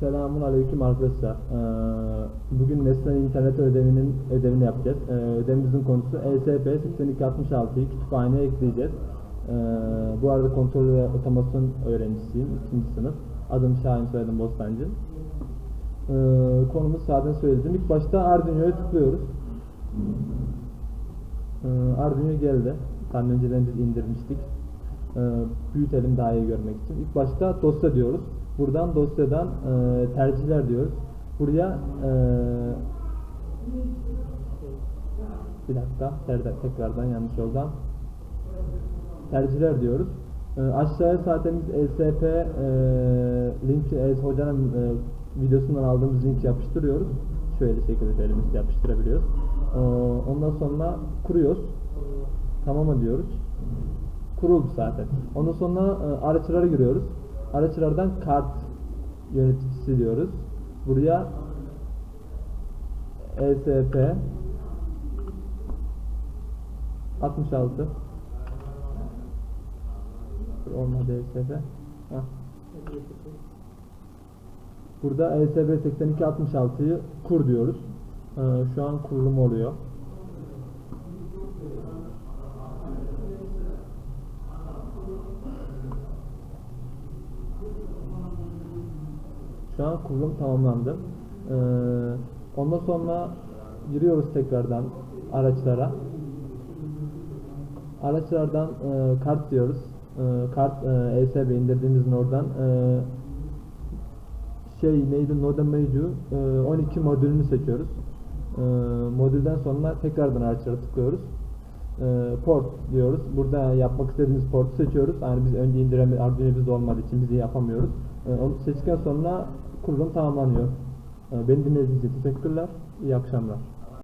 Selamun aleyküm arkadaşlar. Ee, bugün Nesne internet ödevinin ödevini yapacağız. Ee, ödevimizin konusu ESP 8266'yı kütüphaneye ekleyeceğiz. Ee, bu arada kontrol ve otomasyon öğrencisiyim. ikinci sınıf. Adım Şahin, soyadım Bostancı. Ee, konumuz zaten söyledim. İlk başta Arduino'ya tıklıyoruz. Ee, Arduino geldi. Daha önceden biz indirmiştik. Ee, büyütelim daha iyi görmek için. İlk başta dosya diyoruz. Buradan dosyadan e, tercihler diyoruz. Buraya e, bir dakika tekrardan yanlış yoldan tercihler diyoruz. E, aşağıya zaten biz ESP e, linki e, hocanın e, videosundan aldığımız linki yapıştırıyoruz. Şöyle şekilde elimizle yapıştırabiliyoruz. E, ondan sonra kuruyoruz. Tamam diyoruz. Kuruldu zaten. Ondan sonra e, araçlara giriyoruz. Araçlardan kart yöneticisi diyoruz. Buraya ESP 66 Dur, olmadı ESP Hah. Burada ESP 8266'yı kur diyoruz. Ee, şu an kurulum oluyor. Şu an kurulum tamamlandı. Ee, ondan sonra giriyoruz tekrardan araçlara. Araçlardan e, kart diyoruz. E, kart e, ESB indirdiğimizin oradan e, şey neydi Node Maju e, 12 modülünü seçiyoruz. E, modülden sonra tekrardan araçlara tıklıyoruz. E, port diyoruz. Burada yapmak istediğimiz portu seçiyoruz. Yani biz önce indireme Arduino bizde olmadığı için biz yapamıyoruz. E, onu seçtikten sonra kurulum tamamlanıyor. E, beni dinlediğiniz için teşekkürler. İyi akşamlar.